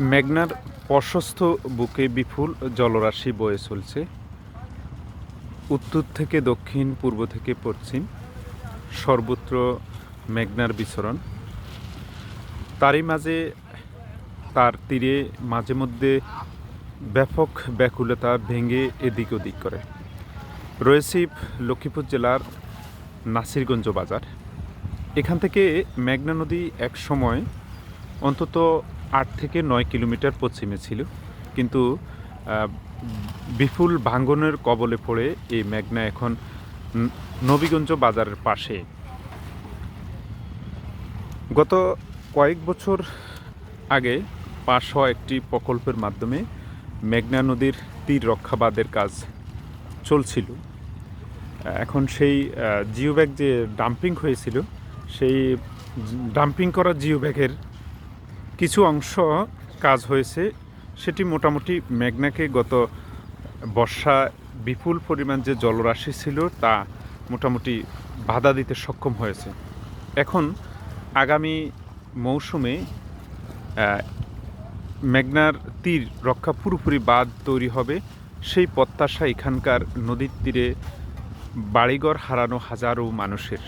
মেঘনার প্রশস্ত বুকে বিপুল জলরাশি বয়ে চলছে। উত্তর থেকে দক্ষিণ, পূর্ব থেকে পশ্চিম, সর্বত্র মেঘনার বিচরণ। তারই মাঝে তার তীরে মাঝে মধ্যে ব্যাপক ব্যাকুলতা ভেঙে এদিক ওদিক করে। রয়েছে লক্ষ্মীপুর জেলার নাসিরগঞ্জ বাজার। এখান থেকে মেঘনা নদী এক সময় অন্তত আট থেকে নয় কিলোমিটার পশ্চিমে ছিল। কিন্তু বিপুল ভাঙ্গনের কবলে পড়ে এই মেঘনা এখন নবীগঞ্জ বাজারের পাশে। গত কয়েক বছর আগে পাশ হওয়া একটি প্রকল্পের মাধ্যমে মেঘনা নদীর তীর রক্ষাবাদের কাজ চলছিল। এখন সেই জিও ব্যাগ যে ডাম্পিং হয়েছিল, সেই ডাম্পিং করা জিও ব্যাগের কিছু অংশ কাজ হয়েছে। সেটি মোটামুটি মেঘনাকে গত বর্ষা বিপুল পরিমাণ যে জলরাশি ছিল, তা মোটামুটি বাধা দিতে সক্ষম হয়েছে। এখন আগামী মৌসুমে মেঘনার তীর রক্ষা পুরোপুরি বাঁধ তৈরি হবে। সেই প্রত্যাশা এখানকার নদীর তীরে বাড়িঘর হারানো হাজারো মানুষের।